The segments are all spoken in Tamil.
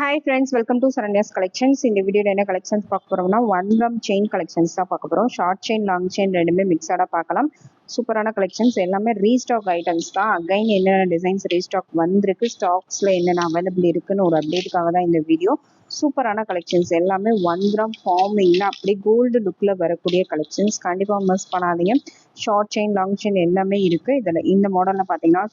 Hi friends welcome to Saranya's collections இந்த வீடியோவில் என்ன கலெக்ஷன்ஸ் பார்க்க போகிறோம்னா ஒன் கிராம் செயின் கலெக்ஷன்ஸ் தான் பார்க்க போகிறோம் ஷார்ட் செயின் லாங் செயின் ரெண்டுமே மிக்சடாக பார்க்கலாம். சூப்பரான கலெக்ஷன்ஸ் எல்லாமே ரீஸ்டாக் ஐட்டம்ஸ் தான். அகைன் என்னென்ன டிசைன்ஸ் ரீஸ்டாக் வந்திருக்கு ஸ்டாக்ஸில் என்னென்ன அவைலபிள் இருக்குன்னு ஒரு அப்டேட்டுக்காக தான் இந்த வீடியோ சூப்பரான கலெக்ஷன்ஸ் எல்லாமே ஒன் கிராம் ஃபார்மிங்னா அப்படியே கோல்டு லுக்கில் வரக்கூடிய கலெக்ஷன்ஸ் கண்டிப்பாக மிஸ் பண்ணாதீங்க. ஷார்ட் செயின் லாங் செயின் எல்லாமே இருக்குது இதில் இந்த மாடலில் பார்த்தீங்கன்னா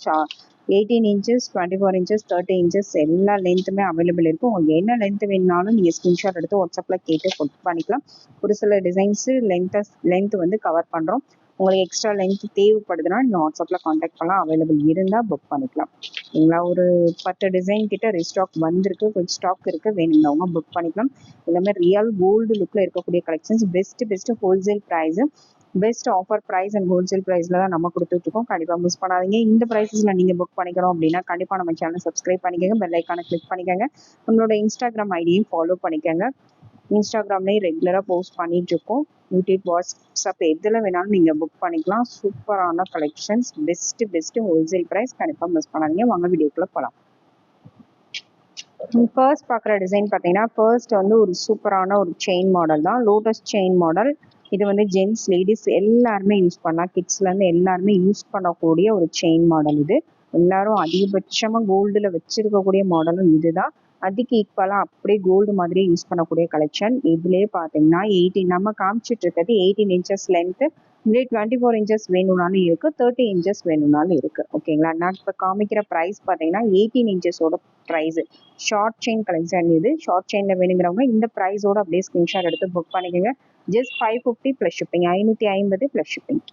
eighteen inches twenty four inches thirty inches எல்லா லென்த்துமே அவைலபிள் இருக்கும். உங்களுக்கு என்ன லென்த் வேணுனாலும் நீங்கள் ஸ்க்ரீன்ஷாட் எடுத்து வாட்ஸ்அப்பில் கேட்டு புக் பண்ணிக்கலாம். ஒரு சில டிசைன்ஸு லென்த்தை லென்த் வந்து கவர் பண்ணுறோம் உங்களுக்கு எக்ஸ்ட்ரா லென்த் தேவைப்படுதுன்னா நீங்கள் வாட்ஸ்அப்பில் காண்டாக்ட் பண்ணலாம். அவைலபிள் இருந்தால் புக் பண்ணிக்கலாம். சரிங்களா ஒரு பத்து டிசைன் கிட்ட ரீஸ்டாக் வந்திருக்கு. கொஞ்சம் ஸ்டாக் இருக்குது வேணுங்கிறவங்க புக் பண்ணிக்கலாம். எல்லாமே ரியல் கோல்டு லுக்கில் இருக்கக்கூடிய collections best best wholesale price best offer price and wholesale ப்ரைஸில் தான் நம்ம கொடுத்துட்ருக்கோம். கண்டிப்பாக மிஸ் பண்ணாதீங்க. இந்த ப்ரைஸஸில் நீங்கள் புக் பண்ணிக்கிறோம் அப்படின்னா கண்டிப்பாக நம்ம சேனல் சப்ஸ்கிரைப் பண்ணிக்கோங்க. பெல் ஐக்கானை கிளிக் பண்ணிக்கோங்க. உங்களோட இன்ஸ்டாகிராம் ஐடியும் ஃபாலோ பண்ணிக்கோங்க. இன்ஸ்டாகிராம்லேயும் ரெகுலராக போஸ்ட் பண்ணிகிட்ருக்கோம் யூடியூப் வாட்ஸ்அப் எதில் வேணாலும் நீங்கள் புக் பண்ணிக்கலாம். சூப்பரான collections best best wholesale price கண்டிப்பாக மிஸ் பண்ணாதீங்க. வாங்க வீடியோக்குள்ளே போகலாம் ஃபர்ஸ்ட் பார்க்குற டிசைன் பார்த்தீங்கன்னா ஃபர்ஸ்ட் வந்து ஒரு சூப்பரான ஒரு செயின் மாடல் தான். லோட்டஸ் செயின் மாடல் இது வந்து ஜென்ஸ் லேடிஸ் எல்லாருமே யூஸ் பண்ணலாம். கிட்ஸ்லேருந்து எல்லாருமே யூஸ் பண்ணக்கூடிய ஒரு செயின் மாடல் இது. எல்லாரும் அதிகபட்சமாக கோல்டில் வச்சிருக்கக்கூடிய மாடலும் இதுதான். அதுக்கு ஈக்குவலாக அப்படியே கோல்டு மாதிரியே யூஸ் பண்ணக்கூடிய கலெக்ஷன் இதுலேயே பார்த்தீங்கன்னா எயிட்டீன் நம்ம காமிச்சிட்டு இருக்கிறது எயிட்டீன் இன்ச்சஸ் லென்த்து இதுலேயே டுவெண்ட்டி ஃபோர் இன்ச்சஸ் வேணும்னாலும் இருக்குது தேர்ட்டி இன்ச்சஸ் வேணும்னாலும் இருக்குது ஓகேங்களா நான் இப்போ காமிக்கிற ப்ரைஸ் பார்த்தீங்கன்னா எயிட்டீன் இன்ச்சஸோட ப்ரைஸு ஷார்ட் செயின் கலெக்ஷன் இது. ஷார்ட் செயினில் வேணுங்கிறவங்க இந்த ப்ரைஸோட அப்படியே ஸ்க்ரீன்ஷாட் எடுத்து புக் பண்ணிக்கோங்க. Just five fifty plus shipping ஐநூற்றி ஐம்பது ப்ளஸ் ஷிப்பிங்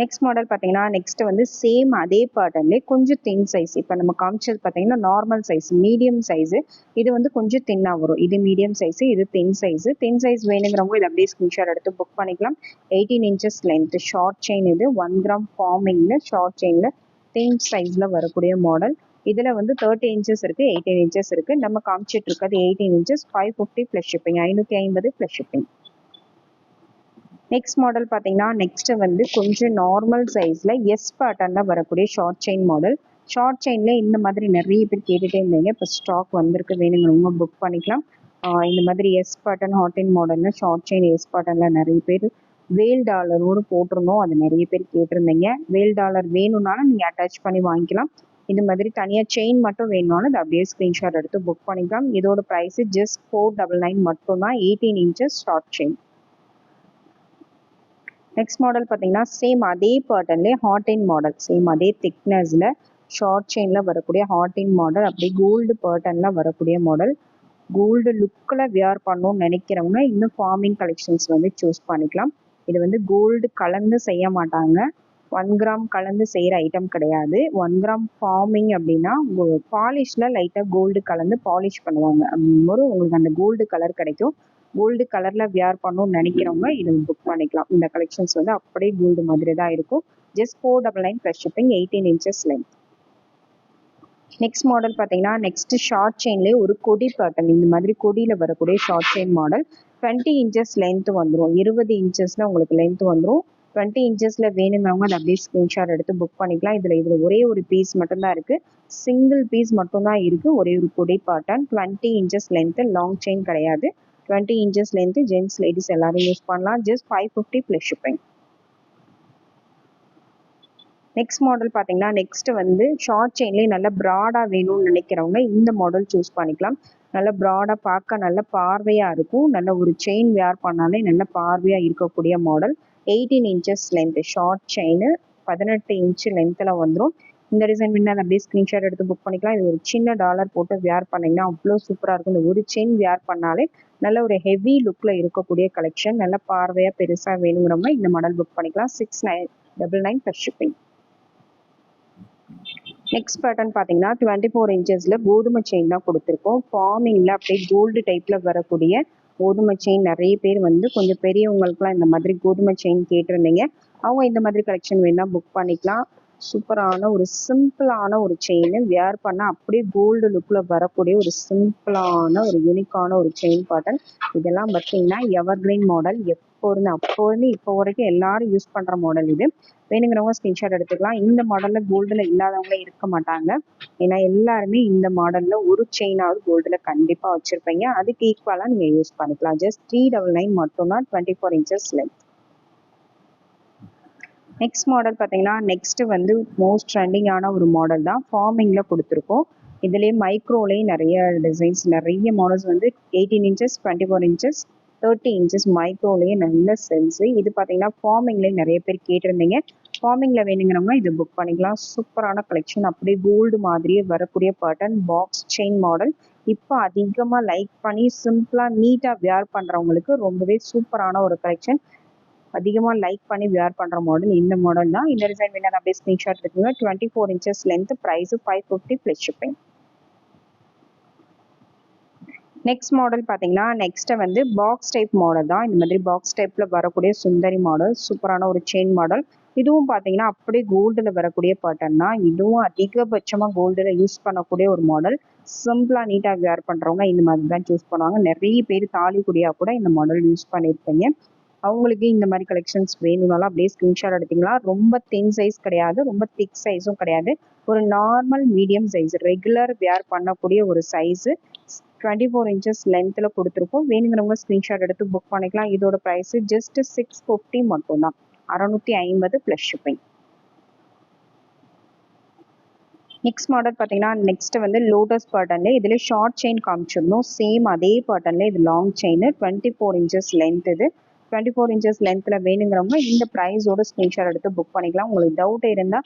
நெக்ஸ்ட் மாடல் பார்த்தீங்கன்னா நெக்ஸ்ட் வந்து சேம் அதே பேட்டர்ன்லேயே கொஞ்சம் தின் சைஸ் இப்போ நம்ம காமிச்சது பார்த்தீங்கன்னா நார்மல் சைஸ் மீடியம் சைஸு இது வந்து கொஞ்சம் தின்னாக வரும். இது மீடியம் சைஸு இது தின் சைஸு தின் சைஸ் வேணுங்கிறவங்க இது அப்படியே ஸ்க்ரீன்ஷாட் எடுத்து புக் பண்ணிக்கலாம். Eighteen inches length short chain இது ஒன் கிராம் ஃபார்மிங்கில் ஷார்ட் செயினில் தின் சைஸில் வரக்கூடிய மாடல் இதில் வந்து தேர்ட்டி இன்ச்சஸ் இருக்குது எயிட்டீன் இன்ச்சஸ் இருக்குது நம்ம காமிச்சிட்டு இருக்கிறது eighteen inches five fifty plus shipping ஐநூற்றி ஐம்பது ப்ளஸ் ஷிப்பிங் நெக்ஸ்ட் மாடல் பார்த்தீங்கன்னா நெக்ஸ்ட் வந்து கொஞ்சம் நார்மல் சைஸில் எஸ் பேட்டர்னில் வரக்கூடிய ஷார்ட் செயின் மாடல் ஷார்ட் செயினில் இந்த மாதிரி நிறைய பேர் கேட்டுகிட்டே இருந்தீங்க. இப்போ ஸ்டாக் வந்திருக்கு வேணுங்கிறவங்க புக் பண்ணிக்கலாம். இந்த மாதிரி எஸ் பேட்டர்ன் ஹாட்டின் மாடலில் ஷார்ட் செயின் எஸ் பேட்டர்னில் நிறைய பேர் வேல் டாலரோடு போட்டிருந்தோம். அது நிறைய பேர் கேட்டிருந்தீங்க. வேல் டாலர் வேணும்னாலும் நீங்கள் அட்டாச் பண்ணி வாங்கிக்கலாம். இந்த மாதிரி தனியாக செயின் மட்டும் வேணும்னாலும் அதை அப்படியே ஸ்க்ரீன்ஷாட் எடுத்து புக் பண்ணிக்கலாம். இதோட price just four double nine மட்டும்தான். Eighteen inches short chain next model பார்த்தீங்கன்னா சேம் அதே பேட்டர்ன்லேயே ஹாட்டின் மாடல் சேம் அதே திக்னஸில் ஷார்ட் செயினில் வரக்கூடிய ஹாட்டின் மாடல் அப்படியே கோல்டு பேட்டர்னில் வரக்கூடிய மாடல் கோல்டு லுக்கில் வியர் பண்ணணும்னு நினைக்கிறவங்க இன்னும் ஃபார்மிங் கலெக்ஷன்ஸ் வந்து சூஸ் பண்ணிக்கலாம். இது வந்து கோல்டு கலந்து செய்ய மாட்டாங்க. ஒன் கிராம் கலந்து செய்கிற ஐட்டம் கிடையாது. ஒன் கிராம் ஃபார்மிங் அப்படின்னா பாலிஷில் லைட்டாக கோல்டு கலந்து பாலிஷ் பண்ணுவாங்க. அப்படிங்கும்போது உங்களுக்கு அந்த கோல்டு கலர் கிடைக்கும். கோல்டு கலரில் வியர் பண்ணணும்னு நினைக்கிறவங்க இதை புக் பண்ணிக்கலாம். இந்த கலெக்ஷன்ஸ் வந்து அப்படியே கோல்டு மாதிரி தான் இருக்கும். Just four double nine plus shipping eighteen inches length next model பார்த்தீங்கன்னா நெக்ஸ்ட் ஷார்ட் செயின்லேயே ஒரு கொடி பேட்டர்ன் இந்த மாதிரி கொடியில் வரக்கூடிய short chain model twenty inches length வந்துடும் இருபது இன்ச்சஸில் உங்களுக்கு லென்த் வந்துடும் டுவெண்ட்டி இன்ச்சஸில் வேணுங்கிறவங்க அதை அப்படியே ஸ்க்ரீன்ஷாட் எடுத்து புக் பண்ணிக்கலாம். இதில் இதில் ஒரே ஒரு பீஸ் மட்டும்தான் இருக்குது சிங்கிள் பீஸ் மட்டும்தான் இருக்குது ஒரே ஒரு கொடி pattern twenty inches length long chain கிடையாது. Twenty inches length gents ladies எல்லாரும் யூஸ் பண்ணலாம். Just five fifty plus shipping next model பார்த்தீங்கன்னா நெக்ஸ்ட் வந்து ஷார்ட் செயின்லேயே நல்லா ப்ராடாக வேணும்னு நினைக்கிறவங்க இந்த மாடல் சூஸ் பண்ணிக்கலாம். நல்ல ப்ராடாக பார்க்க நல்ல பார்வையாக இருக்கும். நல்ல ஒரு செயின் வேர் பண்ணாலே நல்ல பார்வையாக இருக்கக்கூடிய model eighteen inches length short chain பதினெட்டு இன்ச்சு லென்த்தில் வந்துடும் இந்த டிசைன் வேணா அப்படியே ஸ்க்ரீன்ஷாட் எடுத்து புக் பண்ணிக்கலாம். இது ஒரு சின்ன டாலர் போட்டு வியர் பண்ணிங்கன்னா அவ்வளோ சூப்பராக இருக்கும். இந்த ஒரு செயின் வேர் பண்ணாலே நல்ல ஒரு ஹெவி லுக்கில் இருக்கக்கூடிய கலெக்ஷன் நல்ல பார்வையாக பெருசாக வேணுங்கிறவங்க இந்த மாடல் புக் பண்ணிக்கலாம். Six nine double nine plus shipping next pattern பார்த்தீங்கன்னா டுவெண்ட்டி ஃபோர் இன்ச்சஸில் கோதுமை செயின் தான் கொடுத்துருக்கோம். ஃபார்மிங்கில் அப்படியே கோல்டு டைப்பில் வரக்கூடிய கோதுமை செயின் நிறைய பேர் வந்து கொஞ்சம் பெரியவங்களுக்குலாம் இந்த மாதிரி கோதுமை செயின் கேட்டிருந்தீங்க. அவங்க இந்த மாதிரி கலெக்ஷன் வேணால் புக் பண்ணிக்கலாம். சூப்பரான ஒரு சிம்பிளான ஒரு செயின் வியர் பண்ணால் அப்படியே கோல்டு லுக்கில் வரக்கூடிய ஒரு சிம்பிளான ஒரு யூனிக்கான ஒரு செயின் பாட்டன் இதெல்லாம் பார்த்தீங்கன்னா எவர் கிரீன் மாடல் எப்போ அப்போ இருந்து இப்போ வரைக்கும் எல்லாரும் யூஸ் பண்ணுற மாடல் இது. வேணுங்கிறவங்க ஸ்கிரீன்ஷாட் எடுத்துக்கலாம். இந்த மாடலில் கோல்டில் இல்லாதவங்களே இருக்க மாட்டாங்க. ஏன்னா எல்லாருமே இந்த மாடலில் ஒரு செயினாவது கோல்டில் கண்டிப்பாக வச்சுருப்பீங்க. அதுக்கு ஈக்குவலாக நீங்கள் யூஸ் பண்ணிக்கலாம். ஜஸ்ட் த்ரீ டபுள் நைன் மட்டும்தான் twenty four inches length next model பார்த்தீங்கன்னா நெக்ஸ்ட் வந்து மோஸ்ட் ட்ரெண்டிங்கான ஒரு மாடல் தான். ஃபார்மிங்கில் கொடுத்துருக்கோம். இதுலேயே மைக்ரோலேயே நிறைய டிசைன்ஸ் நிறைய மாடல்ஸ் வந்து eighteen inches twenty four inches thirty inches மைக்ரோலேயே நல்ல செல்ஸு இது பார்த்தீங்கன்னா ஃபார்மிங்லேயே நிறைய பேர் கேட்டிருந்தீங்க. ஃபார்மிங்கில் வேணுங்கிறவங்க இது புக் பண்ணிக்கலாம். சூப்பரான கலெக்ஷன் அப்படியே கோல்டு மாதிரியே வரக்கூடிய பட்டன் பாக்ஸ் செயின் மாடல் இப்போ அதிகமாக லைக் பண்ணி சிம்பிளாக நீட்டாக வியர் பண்ணுறவங்களுக்கு ரொம்பவே சூப்பரான ஒரு கலெக்ஷன் அதிகமாக லைக் பண்ணி வியர் பண்ணுற மாடல் இந்த மாடல் தான். இந்த டிசைன் வேணால் அப்படியே ஸ்க்ரீன்ஷாட் இருக்குங்க twenty four inches length price five fifty plus shipping next model பார்த்தீங்கன்னா நெக்ஸ்ட்டு வந்து பாக்ஸ் டைப் மாடல் தான். இந்த மாதிரி பாக்ஸ் டைப்பில் வரக்கூடிய சுந்தரி மாடல் சூப்பரான ஒரு செயின் மாடல் இதுவும் பார்த்தீங்கன்னா அப்படியே கோல்டில் வரக்கூடிய பேட்டர்ன் தான். இதுவும் அதிகபட்சமாக கோல்டில் யூஸ் பண்ணக்கூடிய ஒரு மாடல் சிம்பிளாக நீட்டாக வேர் பண்ணுறவங்க இந்த மாதிரி தான் சூஸ் பண்ணுவாங்க. நிறைய பேர் தாலி குடியாக கூட இந்த மாடல் யூஸ் பண்ணியிருப்பீங்க அவங்களுக்கு இந்த மாதிரி கலெக்ஷன்ஸ் வேணும்னாலும் அப்படியே ஸ்க்ரீன்ஷாட் எடுத்தீங்களா ரொம்ப தின் சைஸ் கிடையாது. ரொம்ப திக் சைஸும் கிடையாது. ஒரு normal medium size regular wear பண்ணக்கூடிய ஒரு சைஸு டுவெண்ட்டி ஃபோர் இன்ச்சஸ் லென்த்தில் கொடுத்துருக்கோம். வேணுங்கிறவங்க ஸ்க்ரீன்ஷாட் எடுத்து புக் பண்ணிக்கலாம். இதோட ப்ரைஸ் ஜஸ்ட் சிக்ஸ் ஃபிஃப்டி மட்டும்தான். அறநூற்றி ஐம்பது ப்ளஸ் ஷிப்பிங் நெக்ஸ்ட் மாடல் பார்த்தீங்கன்னா நெக்ஸ்ட் வந்து லோட்டஸ் பட்டன்ல இதில் ஷார்ட் செயின் காமிச்சிருந்தோம். சேம் அதே பட்டன்ல இது long chain twenty four inches length இது. டுவெண்ட்டி ஃபோர் இன்ச்சஸ் லென்த்தில் வேணுங்கிறவங்க இந்த ப்ரைஸோட ஸ்க்ரீன்ஷாட் எடுத்து புக் பண்ணிக்கலாம். உங்களுக்கு டவுட் இருந்தால்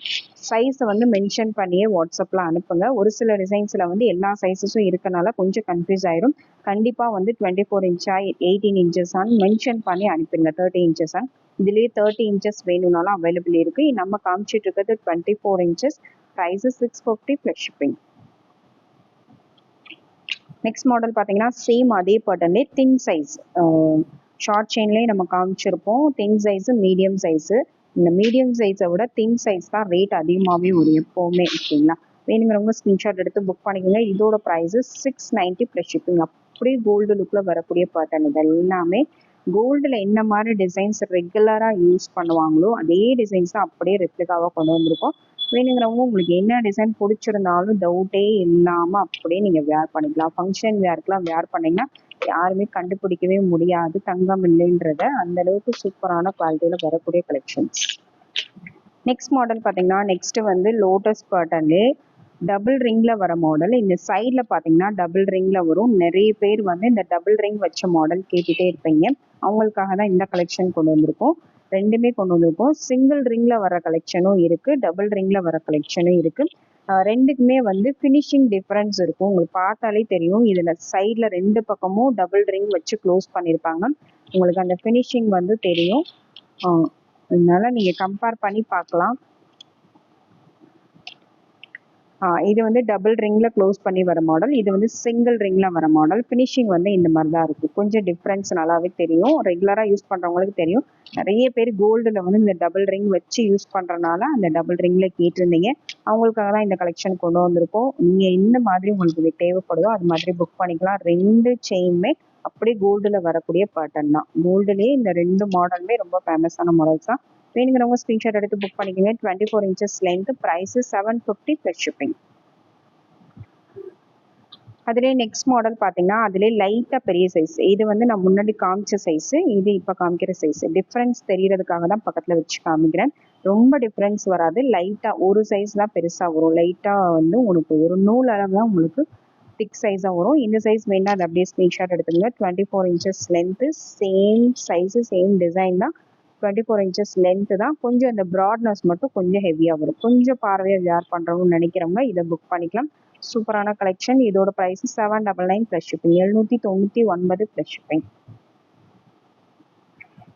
சைஸை வந்து மென்ஷன் பண்ணியே வாட்ஸ்அப்பில் அனுப்புங்க. ஒரு சில டிசைன்ஸில் வந்து எல்லா சைஸஸும் இருக்கனால கொஞ்சம் கன்ஃபியூஸ் ஆயிரும். கண்டிப்பாக வந்து டுவெண்ட்டி ஃபோர் இன்ச்சா எயிட்டீன் இன்ச்சஸான்னு மென்ஷன் பண்ணி அனுப்பிடுங்க. தேர்ட்டி இன்ச்சஸான் இதுலேயே தேர்ட்டி இன்ச்சஸ் வேணும்னாலும் அவைலபிள் இருக்குது நம்ம காமிச்சிட்டு இருக்கிறது twenty four inches price six fifty plus shipping next model பார்த்தீங்கன்னா சேம் அதே பட்டன்லே தின் சைஸ் ஷார்ட் செயின்லேயே நம்ம காமிச்சிருப்போம். தின் சைஸு மீடியம் சைஸு இந்த மீடியம் சைஸை விட தின் சைஸ் தான் ரேட் அதிகமாகவே வரும் எப்போவுமே ஓகேங்களா வேணுங்கிறவங்க ஸ்க்ரீன்ஷாட் எடுத்து புக் பண்ணிக்கோங்க. இதோட price six ninety plus shipping அப்படியே கோல்டு லுக்கில் வரக்கூடிய பேட்டர்ன் இது எல்லாமே. கோல்டில் என்ன மாதிரி டிசைன்ஸ் ரெகுலராக யூஸ் பண்ணுவாங்களோ அதே டிசைன்ஸ் தான் அப்படியே ரெப்ளிகாவாக கொண்டு வந்திருக்கோம். வேணுங்கிறவங்க உங்களுக்கு என்ன டிசைன் பிடிச்சிருந்தாலும் டவுட்டே இல்லாமல் அப்படியே நீங்கள் வேர் பண்ணிக்கலாம். ஃபங்க்ஷன் வேர்க்கெலாம் வேர் பண்ணிங்கன்னா யாருமே கண்டுபிடிக்கவே முடியாது. தங்கம் இல்லைன்றத அந்த அளவுக்கு சூப்பரான குவாலிட்டியில் வரக்கூடிய கலெக்ஷன்ஸ் நெக்ஸ்ட் மாடல் பார்த்தீங்கன்னா நெக்ஸ்ட் வந்து லோட்டஸ் பேட்டர்ன்லே டபுள் ரிங்ல வர மாடல் இந்த சைடில் பார்த்தீங்கன்னா டபுள் ரிங்ல வரும். நிறைய பேர் வந்து இந்த டபுள் ரிங் வச்ச மாடல் கேட்டுட்டே இருப்பீங்க. அவங்களுக்காக தான் இந்த கலெக்ஷன் கொண்டு வந்திருக்கோம். ரெண்டுமே கொண்டு வந்திருக்கோம். சிங்கிள் ரிங்ல வர கலெக்ஷனும் இருக்கு. டபுள் ரிங்ல வர கலெக்ஷனும் இருக்கு. ரெண்டுக்குமே வந்து ஃபினிஷிங் டிஃப்ரென்ஸ் இருக்கும். உங்களுக்கு பார்த்தாலே தெரியும். இதில் சைடில் ரெண்டு பக்கமும் டபுள் ரிங் வச்சு க்ளோஸ் பண்ணியிருப்பாங்க உங்களுக்கு அந்த ஃபினிஷிங் வந்து தெரியும். அதனால நீங்கள் கம்பேர் பண்ணி பார்க்கலாம். இது வந்து டபுள் ரிங்கில் க்ளோஸ் பண்ணி வர மாடல் இது வந்து சிங்கிள் ரிங்கில் வர மாடல் ஃபினிஷிங் வந்து இந்த மாதிரி தான் இருக்குது கொஞ்சம் டிஃப்ரென்ஸ் நல்லாவே தெரியும். ரெகுலராக யூஸ் பண்ணுறவங்களுக்கு தெரியும். நிறைய பேர் கோல்டில் வந்து இந்த டபுள் ரிங் வச்சு யூஸ் பண்ணுறனால அந்த டபுள் ரிங்கில் கேட்டிருந்தீங்க. அவங்களுக்காக தான் இந்த கலெக்ஷன் கொண்டு வந்திருக்கோம். நீங்கள் எந்த மாதிரி உங்களுக்கு இது தேவைப்படுதோ அது மாதிரி புக் பண்ணிக்கலாம். ரெண்டு செயினுமே அப்படியே கோல்டில் வரக்கூடிய பேட்டர்ன் தான். கோல்டுலேயே இந்த ரெண்டு மாடலுமே ரொம்ப ஃபேமஸான மாடல்ஸ் தான். வேணுங்கிறவங்க ஸ்க்ரீன்ஷாட் எடுத்து புக் பண்ணிக்கோங்க. Twenty four inches length price seven fifty plus shipping அதுலேயே நெக்ஸ்ட் மாடல் பார்த்தீங்கன்னா அதுலேயே லைட்டாக பெரிய சைஸ் இது வந்து நான் முன்னாடி காமிச்ச சைஸு இது இப்போ காமிக்கிற சைஸ் டிஃப்ரென்ஸ் தெரியறதுக்காக தான் பக்கத்தில் வச்சு காமிக்கிறேன். ரொம்ப டிஃப்ரென்ஸ் வராது. லைட்டாக ஒரு சைஸ் தான் பெருசாக வரும். லைட்டாக வந்து உங்களுக்கு ஒரு நூல் அளவு தான் உங்களுக்கு திக் சைஸாக வரும். இந்த சைஸ் வேணா அது அப்படியே ஸ்க்ரீன்ஷாட் எடுத்துக்கோங்க. Twenty four inches length same size same design தான் டுவெண்ட்டி ஃபோர் இன்ச்சஸ் லென்த்து தான். கொஞ்சம் இந்த ப்ராட்னஸ் மட்டும் கொஞ்சம் ஹெவியாக வரும். கொஞ்சம் பார்வையாக வியார் பண்ணுறவங்க நினைக்கிறவங்க இதை புக் பண்ணிக்கலாம். சூப்பரான கலெக்ஷன் இதோட price seven double nine plus shipping எழுநூற்றி தொண்ணூற்றி ஒன்பது ப்ளஸ் ஷிப்பிங்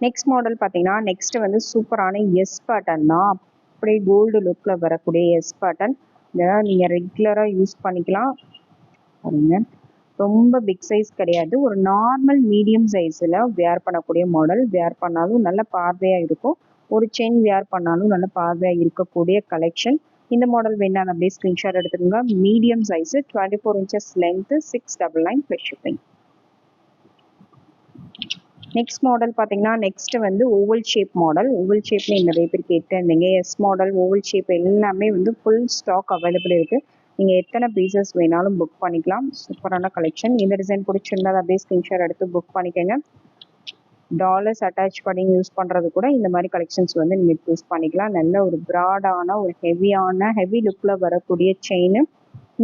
நெக்ஸ்ட் மாடல் பார்த்தீங்கன்னா நெக்ஸ்ட் வந்து சூப்பரான எஸ் பேட்டர்ன் தான். அப்படியே கோல்டு லுக்கில் வரக்கூடிய எஸ் பேட்டர்ன் இதெல்லாம் நீங்கள் ரெகுலராக யூஸ் பண்ணிக்கலாம். பாருங்க. ரொம்ப பிக் சைஸ் கிடையாது. ஒரு நார்மல் மீடியம் சைஸில் வேர் பண்ணக்கூடிய மாடல் வேர் பண்ணாலும் நல்ல பார்வையாக இருக்கும். ஒரு செயின் வேர் பண்ணாலும் நல்ல பார்வையாக இருக்கக்கூடிய கலெக்ஷன் இந்த மாடல் வேணா அப்படியே ஸ்க்ரீன்ஷாட் எடுத்துக்கோங்க. Medium size twenty four inches length six double nine plus shipping next model பார்த்தீங்கன்னா நெக்ஸ்ட் வந்து ஓவல் ஷேப் மாடல் ஓவல் ஷேப்ல நிறைய பேர் கேட்டிருந்தீங்க. எஸ் மாடல் ஓவல் ஷேப் எல்லாமே வந்து ஃபுல் ஸ்டாக் அவைலபிள் இருக்குது நீங்கள் எத்தனை பீசஸ் வேணாலும் புக் பண்ணிக்கலாம். சூப்பரான கலெக்ஷன் இந்த டிசைன் பிடிச்சிருந்தா அப்படியே ஸ்க்ரீன்ஷாட் எடுத்து புக் பண்ணிக்கோங்க. டாலர்ஸ் அட்டாச் பண்ணி யூஸ் பண்ணுறது கூட இந்த மாதிரி கலெக்ஷன்ஸ் வந்து நீங்கள் யூஸ் பண்ணிக்கலாம். நல்ல ஒரு ப்ராடான ஒரு ஹெவியான ஹெவி லுக்கில் வரக்கூடிய செயின்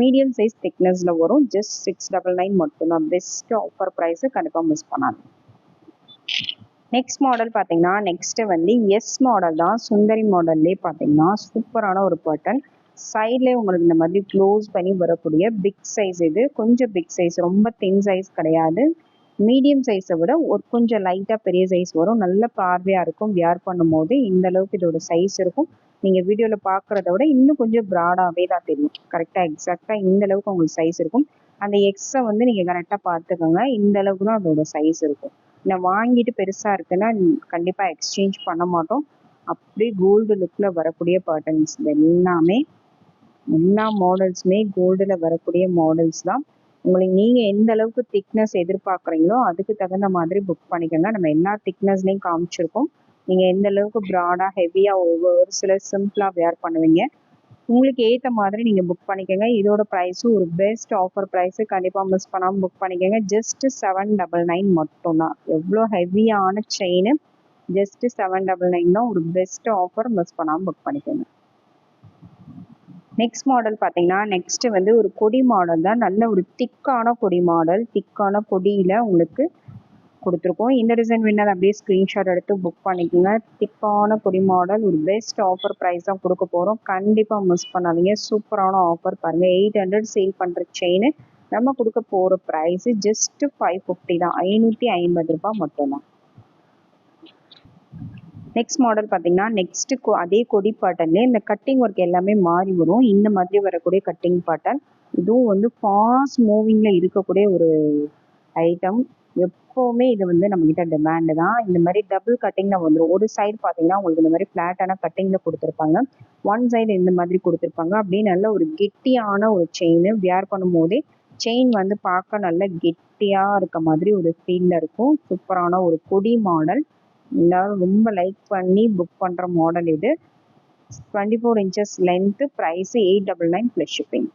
மீடியம் சைஸ் திக்னஸில் வரும். ஜஸ்ட் சிக்ஸ் டபுள் நைன் மட்டும்தான். பெஸ்ட் ஆஃபர் ப்ரைஸு கண்டிப்பாக மிஸ் பண்ணாது நெக்ஸ்ட் மாடல் பார்த்தீங்கன்னா நெக்ஸ்ட் வந்து எஸ் மாடல் தான். சுந்தரி மாடல்லே பார்த்தீங்கன்னா சூப்பரான ஒரு பட்டன் சைட்லேயே உங்களுக்கு இந்த மாதிரி க்ளோஸ் பண்ணி வரக்கூடிய பிக் சைஸ் இது. கொஞ்சம் பிக் சைஸ் ரொம்ப தின் சைஸ் கிடையாது. மீடியம் சைஸை விட ஒரு கொஞ்சம் லைட்டாக பெரிய சைஸ் வரும். நல்ல பார்வையாக இருக்கும். வியர் பண்ணும்போது இந்த அளவுக்கு இதோட சைஸ் இருக்கும். நீங்கள் வீடியோவில் பார்க்குறத விட இன்னும் கொஞ்சம் ப்ராடாகவே தான் தெரியும். கரெக்டாக எக்ஸாக்டாக இந்த அளவுக்கு உங்களுக்கு சைஸ் இருக்கும். அந்த எக்ஸை வந்து நீங்கள் கரெக்டாக பார்த்துக்கோங்க. இந்த அளவுக்கு தான் அதோட சைஸ் இருக்கும். நான் வாங்கிட்டு பெருசாக இருக்குன்னா கண்டிப்பாக எக்ஸ்சேஞ்ச் பண்ண மாட்டோம். அப்படியே கோல்டு லுக்கில் வரக்கூடிய பேட்டர்ன்ஸ் எல்லாமே எல்லா மாடல்ஸுமே கோல்டில் வரக்கூடிய மாடல்ஸ் தான். உங்களுக்கு நீங்கள் எந்த அளவுக்கு திக்னஸ் எதிர்பார்க்குறீங்களோ அதுக்கு தகுந்த மாதிரி புக் பண்ணிக்கோங்க. நம்ம எல்லா திக்னஸ்லேயும் காமிச்சிருக்கோம். நீங்கள் எந்த அளவுக்கு ப்ராடாக ஹெவியாக ஒவ்வொரு சில சிம்பிளாக வேர் பண்ணுவீங்க. உங்களுக்கு ஏற்ற மாதிரி நீங்கள் புக் பண்ணிக்கோங்க. இதோட ப்ரைஸும் ஒரு பெஸ்ட் ஆஃபர் ப்ரைஸு கண்டிப்பாக மிஸ் பண்ணாமல் புக் பண்ணிக்கோங்க. ஜஸ்ட் செவன் டபுள் நைன் மட்டும்தான். எவ்வளோ ஹெவியான chain just seven double nine தான் ஒரு பெஸ்ட் ஆஃபர் மிஸ் பண்ணாமல் புக் பண்ணிக்கோங்க. நெக்ஸ்ட் மாடல் பார்த்தீங்கன்னா நெக்ஸ்ட் வந்து ஒரு கொடி மாடல் தான். நல்ல ஒரு திக்கான கொடி மாடல் திக்கான கொடியில் உங்களுக்கு கொடுத்துருக்கோம். இந்த டிசைன் வின்னர் அப்படியே ஸ்க்ரீன்ஷாட் எடுத்து புக் பண்ணிக்கோங்க. திக்கான கொடி மாடல் ஒரு பெஸ்ட் ஆஃபர் ப்ரைஸ் தான் கொடுக்க போகிறோம் கண்டிப்பாக மிஸ் பண்ணாதீங்க. சூப்பரான ஆஃபர் பாருங்கள் எயிட் ஹண்ட்ரட் சேல் பண்ணுற செயின் நம்ம கொடுக்க போகிற ப்ரைஸு ஜஸ்ட் ஃபைவ் ஃபிஃப்டி தான். ஐநூற்றி ஐம்பது ரூபாய் மட்டும்தான். நெக்ஸ்ட் மாடல் பார்த்தீங்கன்னா நெக்ஸ்ட் அதே கொடி பேட்டர்ன்லேயே இந்த கட்டிங் ஒர்க் எல்லாமே மாறி வரும். இந்த மாதிரி வரக்கூடிய கட்டிங் பாட்டன். இதுவும் வந்து ஃபாஸ்ட் மூவிங்கில் இருக்கக்கூடிய ஒரு ஐட்டம் எப்போவுமே இது வந்து நம்மக்கிட்ட டிமாண்டு தான். இந்த மாதிரி டபுள் கட்டிங்கில் வந்துடும் ஒரு சைடு பார்த்தீங்கன்னா உங்களுக்கு இந்த மாதிரி ஃப்ளாட்டான கட்டிங்கில் கொடுத்துருப்பாங்க. ஒன் சைடு இந்த மாதிரி கொடுத்துருப்பாங்க. அப்படியே நல்ல ஒரு கெட்டியான ஒரு செயின் வியர் பண்ணும்போதே செயின் வந்து பார்க்க நல்ல கெட்டியாக இருக்க மாதிரி ஒரு ஃபீலில் இருக்கும். சூப்பரான ஒரு கொடி மாடல் எல்லாரும் ரொம்ப லைக் பண்ணி புக் பண்ணுற மாடல் இது. Twenty four inches length price eight double nine plus shipping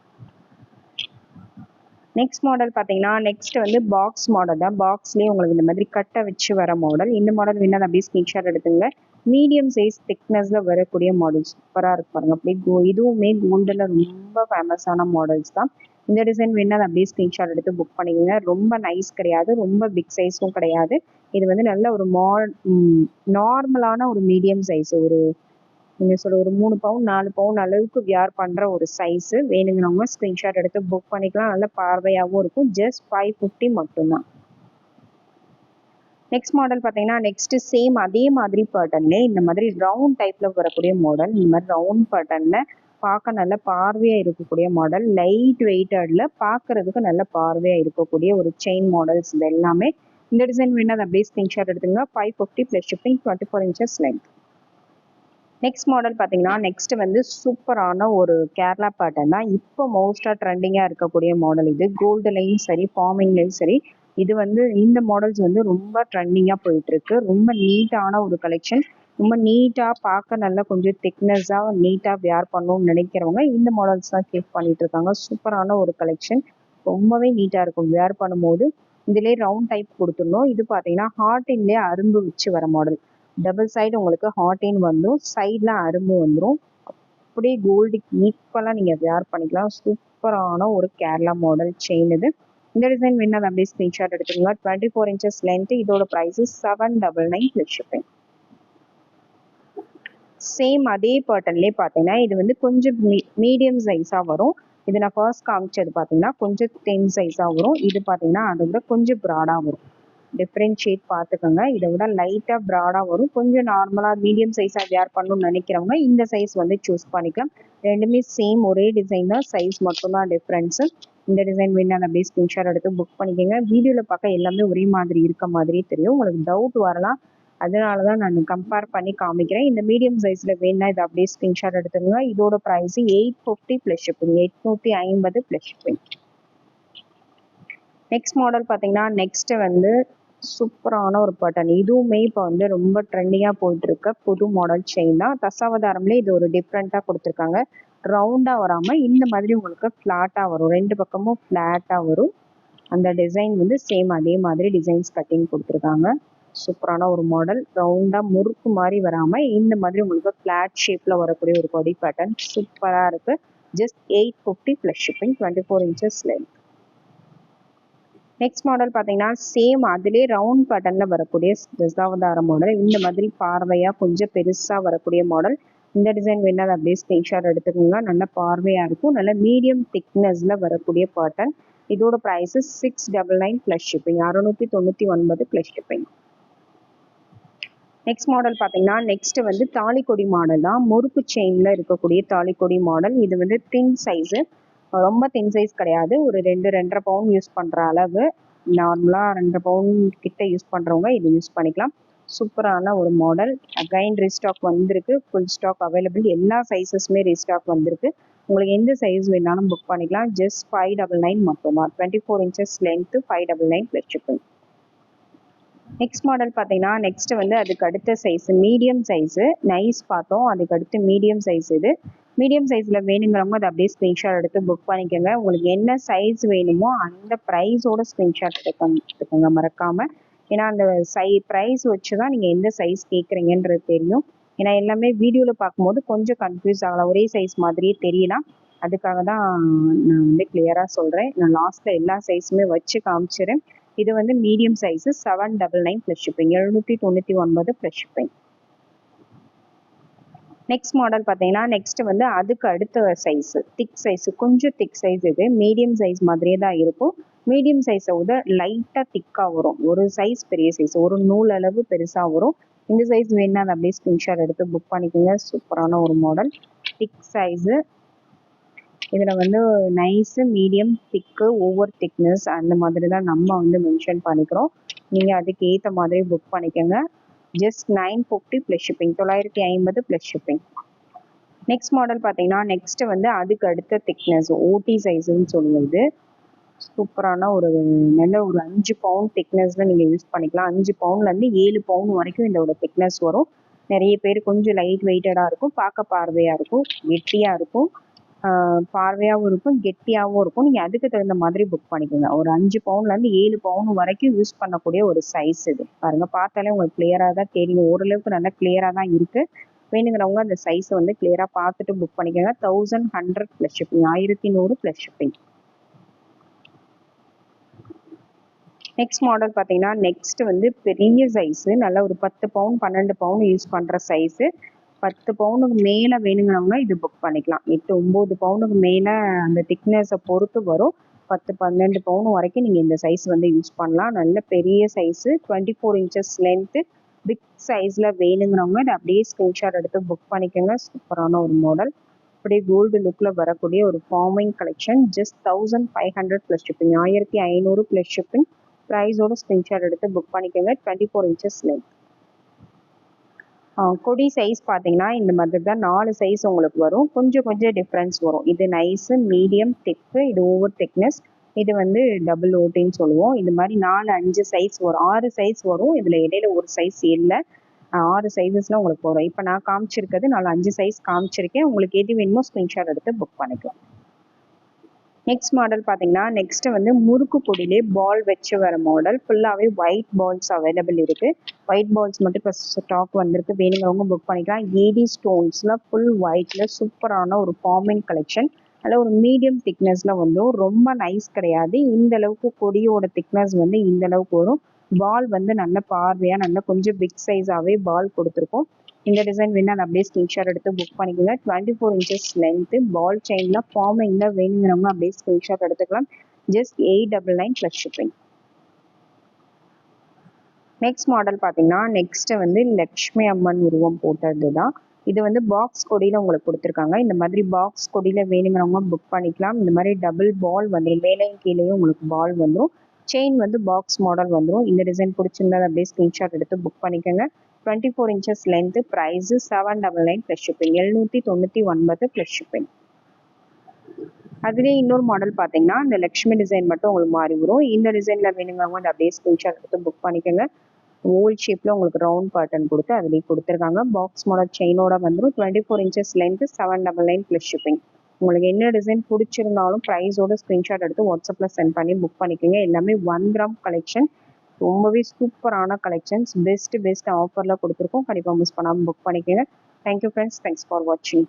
next model பார்த்தீங்கன்னா நெக்ஸ்ட் வந்து பாக்ஸ் மாடல் தான். பாக்ஸ்லேயே உங்களுக்கு இந்த மாதிரி கட்டை வச்சு வர மாடல் இந்த மாடல் வேணால் அப்படியே ஸ்கிரீன்ஷாட் எடுத்துங்க மீடியம் சைஸ் திக்னஸில் வரக்கூடிய மாடல் சூப்பராக இருக்கு பாருங்க. அப்படியே கோ இதுவுமே கோல்டில் ரொம்ப ஃபேமஸான மாடல்ஸ் தான். இந்த டிசைன் வேணால் அப்படியே ஸ்கிரீன்ஷாட் எடுத்து புக் பண்ணிக்கோங்க. ரொம்ப நைஸ் கிடையாது. ரொம்ப பிக் சைஸும் கிடையாது. இது வந்து நல்ல ஒரு மா நார்மலான ஒரு மீடியம் சைஸ் ஒரு நீங்கள் சொல்ல ஒரு மூணு பவுன் நாலு பவுன் அளவுக்கு வியார் பண்ணுற ஒரு சைஸு வேணுங்கிறவங்க ஸ்க்ரீன்ஷாட் எடுத்து புக் பண்ணிக்கலாம். நல்ல பார்வையாகவும் இருக்கும். ஜஸ்ட் ஃபைவ் ஃபிஃப்டி மட்டும்தான். நெக்ஸ்ட் மாடல் பார்த்தீங்கன்னா நெக்ஸ்ட் சேம் அதே மாதிரி பேட்டர்ன்லே இந்த மாதிரி ரவுண்ட் டைப்பில் வரக்கூடிய மாடல் இந்த மாதிரி ரவுண்ட் பேட்டர்னில் பார்க்க நல்ல பார்வையாக இருக்கக்கூடிய மாடல் லைட் வெயிட்டடில் பார்க்கறதுக்கு நல்ல பார்வையாக இருக்கக்கூடிய ஒரு செயின் மாடல்ஸ் இது எல்லாமே இந்த டிசைன் வேணும் அதை அப்படியே ஸ்க்ரீன்ஷாட் எடுத்துங்க five fifty plus shipping twenty four inches length next model பார்த்தீங்கன்னா நெக்ஸ்ட் வந்து சூப்பரான ஒரு கேரளா பேட்டர்ன் தான். இப்போ மோஸ்ட்டாக ட்ரெண்டிங்காக இருக்கக்கூடிய மாடல் இது. கோல்டுலையும் சரி ஃபார்மிங்லையும் சரி இது வந்து இந்த மாடல்ஸ் வந்து ரொம்ப ட்ரெண்டிங்காக போயிட்டுருக்கு ரொம்ப நீட்டான ஒரு கலெக்ஷன் ரொம்ப நீட்டாக பார்க்க நல்லா கொஞ்சம் திக்னஸாக நீட்டாக வேர் பண்ணணும்னு நினைக்கிறவங்க இந்த மாடல்ஸ் தான் சூஸ் பண்ணிட்டு இருக்காங்க. சூப்பரான ஒரு கலெக்ஷன் ரொம்பவே நீட்டாக இருக்கும். வேர் பண்ணும்போது இதுலேயே ரவுண்ட் டைப் கொடுத்துடணும். இது பார்த்தீங்கன்னா ஹார்டின்லேயே அரும்பு வச்சு வர மாடல் டபுள் சைடு உங்களுக்கு ஹார்டின் வந்துடும் சைடில் அரும்பு வந்துடும் அப்படியே கோல்டுக்கு ஈக்குவலாக நீங்கள் வேர் பண்ணிக்கலாம். சூப்பரான ஒரு கேரளா மாடல் செயின் இது. இந்த டிசைன் வேணால் அப்படியே ஸ்க்ரீன்ஷாட் எடுத்துக்கோங்க. டுவெண்ட்டி ஃபோர் இன்ச்சஸ் லென்த்து இதோட price seven double nine plus shipping same அதே பேட்டர்ன்லேயே பார்த்தீங்கன்னா இது வந்து கொஞ்சம் மீ மீடியம் சைஸாக வரும். இது நான் ஃபர்ஸ்ட் காமிச்சது பார்த்தீங்கன்னா கொஞ்சம் தென் சைஸாக வரும். இது பார்த்தீங்கன்னா அதை விட கொஞ்சம் ப்ராடாக வரும். டிஃப்ரென்ஷியேட் பார்த்துக்கோங்க இதை விட லைட்டாக ப்ராடாக வரும். கொஞ்சம் நார்மலாக மீடியம் சைஸாக வேர் பண்ணணும்னு நினைக்கிறவங்க இந்த சைஸ் வந்து சூஸ் பண்ணிக்கலாம். ரெண்டுமே சேம் ஒரே டிசைன் தான். சைஸ் மட்டும்தான் டிஃப்ரென்ஸு இந்த டிசைன் வேணும் அப்படியே ஸ்கிரீன்ஷாட் எடுத்து புக் பண்ணிக்கோங்க. வீடியோவில் பார்க்க எல்லாமே ஒரே மாதிரி இருக்க மாதிரி தெரியும். உங்களுக்கு டவுட் வரலாம் அதனால தான் நான் கம்பேர் பண்ணி காமிக்கிறேன். இந்த மீடியம் சைஸில் வேணா இதை அப்படியே ஸ்க்ரீன்ஷாட் எடுத்துக்கோங்க. இதோட price eight fifty plus shipping எட்நூற்றி ஐம்பது ப்ளஸ் ஷிப்பிங் நெக்ஸ்ட் மாடல் பார்த்தீங்கன்னா நெக்ஸ்ட் வந்து சூப்பரான ஒரு பட்டன் இதுவுமே இப்போ வந்து ரொம்ப ட்ரெண்டிங்காக போயிட்டு இருக்க புது மாடல் செயின் தான். தசாவதாரம்லேயே இது ஒரு டிஃப்ரெண்ட்டாக கொடுத்துருக்காங்க. ரவுண்டாக வராமல் இந்த மாதிரி உங்களுக்கு ஃப்ளாட்டாக வரும். ரெண்டு பக்கமும் ஃப்ளாட்டாக வரும். அந்த டிசைன் வந்து சேம் அதே மாதிரி டிசைன்ஸ் கட்டிங் கொடுத்துருக்காங்க. சூப்பரான ஒரு மாடல் ரவுண்டாக முறுக்கு மாதிரி வராமல் இந்த மாதிரி உங்களுக்கு ஃப்ளாட் ஷேப்பில் வரக்கூடிய ஒரு கொடி பேட்டர்ன் சூப்பராக இருக்குது just eight fifty plus shipping twenty four inches length next model பார்த்தீங்கன்னா சேம் அதிலே ரவுண்ட் பேட்டர்னில் வரக்கூடிய தசாவதார மாடல் இந்த மாதிரி பார்வையாக கொஞ்சம் பெருசாக வரக்கூடிய மாடல் இந்த டிசைன் வேணால் அப்படியே ஸ்க்ரீன்ஷாட் எடுத்துக்கோங்க. நல்ல பார்வையாக இருக்கும். நல்ல மீடியம் திக்னஸில் வரக்கூடிய பேட்டர்ன் இதோட price six double nine plus shipping அறுநூற்றி தொண்ணூற்றி ஒன்பது ப்ளஸ் ஷிப்பிங் நெக்ஸ்ட் மாடல் பார்த்தீங்கன்னா நெக்ஸ்ட் வந்து தாலிக்கொடி மாடல் தான். முறுக்கு செயினில் இருக்கக்கூடிய தாலிக்கொடி மாடல் இது வந்து தின் சைஸு ரொம்ப தின் சைஸ் கிடையாது. ஒரு ரெண்டு ரெண்டரை பவுன் யூஸ் பண்ணுற அளவு. நார்மலாக ரெண்டு பவுன் கிட்ட யூஸ் பண்ணுறவங்க இது யூஸ் பண்ணிக்கலாம். சூப்பரான ஒரு மாடல் அகைன் ரீஸ்டாக் வந்திருக்கு. ஃபுல் ஸ்டாக் அவைலபிள் எல்லா சைஸஸுமே ரீஸ்டாக் வந்திருக்கு. உங்களுக்கு எந்த சைஸ் வேணாலும் புக் பண்ணிக்கலாம். ஜஸ்ட் ஃபைவ் டபுள் நைன் மட்டும்தான். Twenty four inches length five double nine plus shipping next model பார்த்தீங்கன்னா நெக்ஸ்ட் வந்து அதுக்கு அடுத்த சைஸ் மீடியம் சைஸு நைஸ் பார்த்தோம். அதுக்கு அடுத்து மீடியம் சைஸ் இது. மீடியம் சைஸில் வேணுங்கிறவங்க அதை அப்படியே ஸ்க்ரீன்ஷாட் எடுத்து புக் பண்ணிக்கோங்க. உங்களுக்கு என்ன சைஸ் வேணுமோ அந்த ப்ரைஸோட ஸ்க்ரீன்ஷாட் எடுக்க எடுத்துக்கோங்க. மறக்காமல் ஏன்னா அந்த சை ப்ரைஸ் வச்சு தான் நீங்கள் எந்த சைஸ் கேட்குறீங்கன்றது தெரியும். ஏன்னா எல்லாமே வீடியோவில் பார்க்கும்போது கொஞ்சம் கன்ஃபியூஸ் ஆகலாம். ஒரே சைஸ் மாதிரியே தெரியலாம். அதுக்காக தான் நான் வந்து கிளியராக சொல்கிறேன் நான் லாஸ்ட்டில் எல்லா சைஸுமே வச்சு காமிச்சிடுறேன். இது வந்து medium size seven double nine plus shipping எழுநூற்றி தொண்ணூற்றி ஒன்பது ப்ளஸ் ஷிப்பிங் நெக்ஸ்ட் மாடல் பார்த்தீங்கன்னா நெக்ஸ்ட் வந்து அதுக்கு அடுத்த சைஸ் திக் சைஸ் கொஞ்சம் திக் சைஸ் இது. மீடியம் சைஸ் மாதிரியே தான் இருக்கும். மீடியம் சைஸை விட லைட்டாக திக்காக வரும். ஒரு சைஸ் பெரிய சைஸ் ஒரு நூல் அளவு பெருசாக வரும். இந்த சைஸ் வேணுன்னா அதை அப்படியே ஸ்கிரீன்ஷாட் எடுத்து புக் பண்ணிக்கோங்க. சூப்பரான ஒரு மாடல் திக் சைஸு இதில் வந்து nice medium thick over thickness அந்த மாதிரி தான் நம்ம வந்து மென்ஷன் பண்ணிக்கிறோம். நீங்கள் அதுக்கு ஏற்ற மாதிரி புக் பண்ணிக்கோங்க. Just nine fifty plus shipping தொள்ளாயிரத்தி ஐம்பது ப்ளஸ் ஷிப்பிங் நெக்ஸ்ட் மாடல் பார்த்தீங்கன்னா நெக்ஸ்ட் வந்து அதுக்கு அடுத்த திக்னஸ் ஓடி சைஸுன்னு சொல்லுவது சூப்பரான ஒரு நல்ல ஒரு அஞ்சு பவுண்ட் திக்னஸில் நீங்கள் யூஸ் பண்ணிக்கலாம். அஞ்சு பவுண்ட்லேருந்து ஏழு பவுண்ட் வரைக்கும் இதோட திக்னஸ் வரும். நிறைய பேர் கொஞ்சம் லைட் வெயிட்டடாக இருக்கும் பார்க்க பார்வையாக இருக்கும் வெற்றியாக இருக்கும். பார்வையாகவும் இருக்கும் கெட்டியாகவும் இருக்கும். நீங்கள் அதுக்கு தகுந்த மாதிரி புக் பண்ணிக்கோங்க. ஒரு அஞ்சு பவுன்லேருந்து ஏழு பவுன் வரைக்கும் யூஸ் பண்ணக்கூடிய ஒரு சைஸ் இது. பாருங்கள் பார்த்தாலே உங்களுக்கு கிளியராக தான் தெரியும். ஓரளவுக்கு நல்லா கிளியராக தான் இருக்குது வேணுங்கிறவங்க அந்த சைஸை வந்து கிளியராக பார்த்துட்டு புக் பண்ணிக்கோங்க. தௌசண்ட் ஹண்ட்ரட் ப்ளஸ் ஷிப்பிங் ஆயிரத்தி நூறு ப்ளஸ் ஷிப்பிங் நெக்ஸ்ட் மாடல் பார்த்தீங்கன்னா நெக்ஸ்ட் வந்து பெரிய சைஸு நல்ல ஒரு பத்து பவுன் பன்னெண்டு பவுன் யூஸ் பண்ணுற சைஸு பத்து பவுனுக்கு மேலே வேணுங்கிறவங்க இது புக் பண்ணிக்கலாம். எட்டு ஒம்பது பவுனுக்கு மேலே அந்த திக்னஸை பொறுத்து வரும். பத்து பன்னெண்டு பவுன் வரைக்கும் நீங்கள் இந்த சைஸ் வந்து யூஸ் பண்ணலாம். நல்ல பெரிய size twenty four inches length big சைஸில் வேணுங்கிறவங்க இதை அப்படியே ஸ்க்ரீன்ஷாட் எடுத்து புக் பண்ணிக்கோங்க. சூப்பரான ஒரு மாடல் அப்படியே கோல்டு லுக்கில் வரக்கூடிய ஒரு forming collection just thousand five hundred plus shipping ஆயிரத்தி ஐநூறு ப்ளஸ் ஷிப்பிங் ப்ரைஸோட ஸ்க்ரீன்ஷாட் எடுத்து புக் பண்ணிக்கோங்க. டுவெண்ட்டி ஃபோர் இன்ச்சஸ் லென்த் கொடி சைஸ் பார்த்தீங்கன்னா இந்த மாதிரி தான் நாலு சைஸ் உங்களுக்கு வரும். கொஞ்சம் கொஞ்சம் டிஃப்ரென்ஸ் வரும். இது நைஸு மீடியம் திக்கு இது ஓவர் திக்னஸ் இது வந்து டபுள் ஓட்டின்னு சொல்லுவோம். இது மாதிரி நாலு அஞ்சு சைஸ் வரும். ஆறு சைஸ் வரும். இதில் இடையில ஒரு சைஸ் இல்லை. ஆறு சைஸஸ்லாம் உங்களுக்கு வரும். இப்போ நான் காமிச்சிருக்கிறது நாலு அஞ்சு சைஸ் காமிச்சிருக்கேன். உங்களுக்கு எது வேணுமோ ஸ்க்ரீன்ஷாட் எடுத்து புக் பண்ணிக்கலாம். நெக்ஸ்ட் மாடல் பார்த்தீங்கன்னா நெக்ஸ்ட் வந்து முறுக்கு பொடியிலே பால் வச்சு வர மாடல் ஃபுல்லாகவே ஒயிட் பால்ஸ் அவைலபிள் இருக்கு. ஒயிட் பால்ஸ் மட்டும் இப்போ ஸ்டாக் வந்திருக்கு. வேணுங்கிறவங்க புக் பண்ணிக்கலாம். ஏடி ஸ்டோன்ஸில் ஃபுல் ஒயிட்ல சூப்பரான ஒரு ஃபார்மிங் கலெக்ஷன் அதில் ஒரு மீடியம் திக்னஸில் வந்து ரொம்ப நைஸ் கிடையாது. இந்த அளவுக்கு கொடியோட திக்னஸ் வந்து இந்த அளவுக்கு வரும். பால் வந்து நல்ல பார்வையாக நல்ல கொஞ்சம் பிக் சைஸாகவே பால் கொடுத்துருக்கோம். இந்த டிசைன் வேணால் அப்படியே ஸ்கிரீன்ஷாட் எடுத்து புக் பண்ணிக்கோங்க. Twenty four inches length ball செயினில் ஃபார்மிங்கில் வேணுங்கிறவங்க அப்படியே ஸ்கிரீன்ஷாட் எடுத்துக்கலாம். Just eight double nine plus shipping next model பார்த்தீங்கன்னா நெக்ஸ்ட் வந்து லக்ஷ்மி அம்மன் உருவம் போட்டது தான் இது வந்து பாக்ஸ் கொடியில் உங்களுக்கு கொடுத்துருக்காங்க. இந்த மாதிரி பாக்ஸ் கொடியில் வேணுங்கிறவங்க புக் பண்ணிக்கலாம். இந்த மாதிரி டபுள் பால் வந்துடும் மேலேயும் கீழேயும் உங்களுக்கு பால் வந்துடும் செயின் வந்து பாக்ஸ் மாடல் வந்துடும் இந்த டிசைன் பிடிச்சிருந்தா அப்படியே ஸ்க்ரீன்ஷாட் எடுத்து புக் பண்ணிக்கோங்க. Twenty four inches length price seven double nine plus shipping எழுநூற்றி தொண்ணூற்றி ஒன்பது ப்ளஸ் ஷிப்பிங் அதுலேயே இன்னொரு மாடல் பார்த்தீங்கன்னா இந்த லக்ஷ்மி டிசைன் மட்டும் உங்களுக்கு மாறி வரும். இந்த டிசைனில் வேணுங்கிறவங்க அந்த அப்படியே ஸ்கிரீன்ஷாட் எடுத்து புக் பண்ணிக்கோங்க. ஓல் ஷேப்பில் உங்களுக்கு ரவுண்ட் பேட்டர்ன் கொடுத்து அதுலேயே கொடுத்துருக்காங்க. பாக்ஸ் மாடல் செயினோட வந்துடும் twenty four inches length seven double nine plus shipping உங்களுக்கு என்ன டிசைன் பிடிச்சிருந்தாலும் ப்ரைஸோட ஸ்க்ரீன்ஷாட் எடுத்து வாட்ஸ்அப்பில் சென்ட் பண்ணி புக் பண்ணிக்கோங்க. எல்லாமே ஒன் கிராம் கலெக்ஷன் ரொம்பவே சூப்பரான கலெக்ஷன்ஸ் பெஸ்ட் பெஸ்ட் ஆஃபரில் கொடுத்துருக்கோம். கண்டிப்பாக மிஸ் பண்ணாமல் புக் பண்ணிக்கோங்க. தேங்க்யூ ஃப்ரெண்ட்ஸ் தேங்க்ஸ் ஃபார் வாட்சிங்